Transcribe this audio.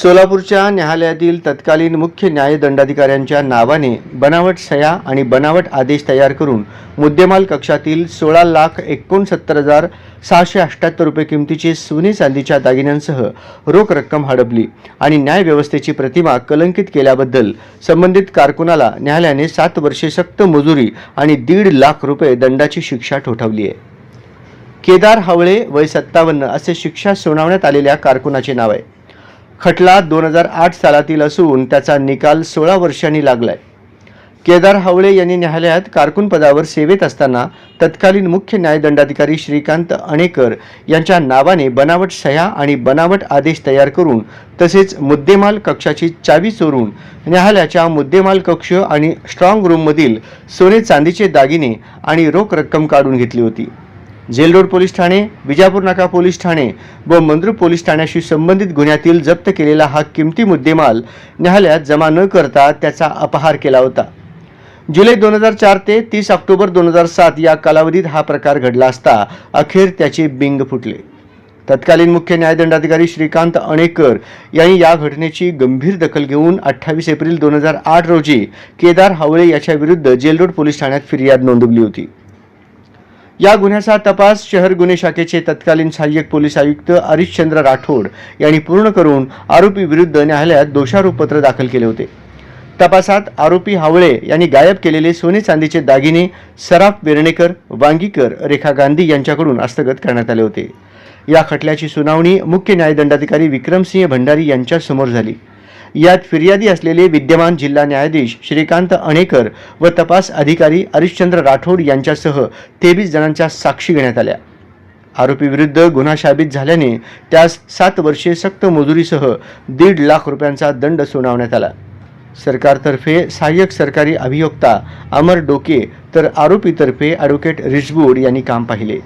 सोलापूरच्या न्यायालयातील तत्कालीन मुख्य न्यायदंडाधिकाऱ्यांच्या नावाने बनावट सह्या आणि बनावट आदेश तयार करून मुद्देमाल कक्षातील सोळा लाख एकोणसत्तर हजार सहाशे अठ्ठ्याहत्तर रुपये किमतीचे सोने चांदीच्या दागिन्यांसह रोख रक्कम हडपली आणि न्यायव्यवस्थेची प्रतिमा कलंकित केल्याबद्दल संबंधित कारकुनाला न्यायालयाने सात वर्षे सक्त मजुरी आणि दीड लाख रुपये दंडाची शिक्षा ठोठावली आहे. केदार हावळे वय सत्तावन्न असे शिक्षा सुनावण्यात आलेल्या कारकुनाचे नाव आहे. खटला दोन हजार आठ सालातील असून त्याचा निकाल सोळा वर्षांनी लागलाय. केदार हावळे यांनी न्यायालयात कारकून पदावर सेवेत असताना तत्कालीन मुख्य न्यायदंडाधिकारी श्रीकांत अणेकर यांच्या नावाने बनावट सह्या आणि बनावट आदेश तयार करून तसेच मुद्देमाल कक्षाची चावी चोरून न्यायालयाच्या मुद्देमाल कक्ष आणि स्ट्रॉंग रूममधील सोने चांदीचे दागिने आणि रोख रक्कम काढून घेतली होती. जेल रोड पोलीस ठाणे विजापूर नाका पोलीस ठाणे व मंद्रुप पोलीस ठाण्याशी संबंधित गुन्ह्यातील जप्त केलेला हा किमती मुद्देमाल न्यायालयात जमा न करता त्याचा अपहार केला होता. जुलै दोन हजार चार ते तीस ऑक्टोबर दोन हजार सात या कालावधीत हा प्रकार घडला असता अखेर त्याचे बिंग फुटले. तत्कालीन मुख्य न्यायदंडाधिकारी श्रीकांत अणेकर यांनी या घटनेची गंभीर दखल घेऊन अठ्ठावीस एप्रिल दोन हजार आठ रोजी केदार हावळे याच्या विरुद्ध जेल रोड पोलीस ठाण्यात फिर्याद नोंदवली होती. या गुन्ह्याचा तपास शहर गुन्हे शाखेचे तत्कालीन सहाय्यक पोलीस आयुक्त हरिश्चंद्र राठोड यांनी पूर्ण करून आरोपी विरुद्ध न्यायालयात दोषारोपपत्र दाखल केले होते. तपासात आरोपी हावळे यांनी गायब केलेले सोने चांदीचे दागिने सराफ बेर्णेकर वांगीकर रेखा गांधी यांच्याकडून हस्तगत करण्यात आले होते. या खटल्याची सुनावणी मुख्य न्यायदंडाधिकारी विक्रमसिंह भंडारी यांच्यासमोर झाली. यात फिर्यादी असलेले विद्यमान जिल्हा न्यायाधीश श्रीकांत अणेकर व तपास अधिकारी हरिश्चंद्र राठोड यांच्यासह तेवीस जणांच्या साक्षी घेण्यात आल्या. आरोपीविरुद्ध गुन्हा शाबित झाल्याने त्यास सात वर्षे सक्त मजुरीसह दीड लाख रुपयांचा दंड सुनावण्यात आला. सरकारतर्फे सहाय्यक सरकारी अभियोक्ता अमर डोके तर आरोपीतर्फे ॲडव्होकेट रिजबूड यांनी काम पाहिले.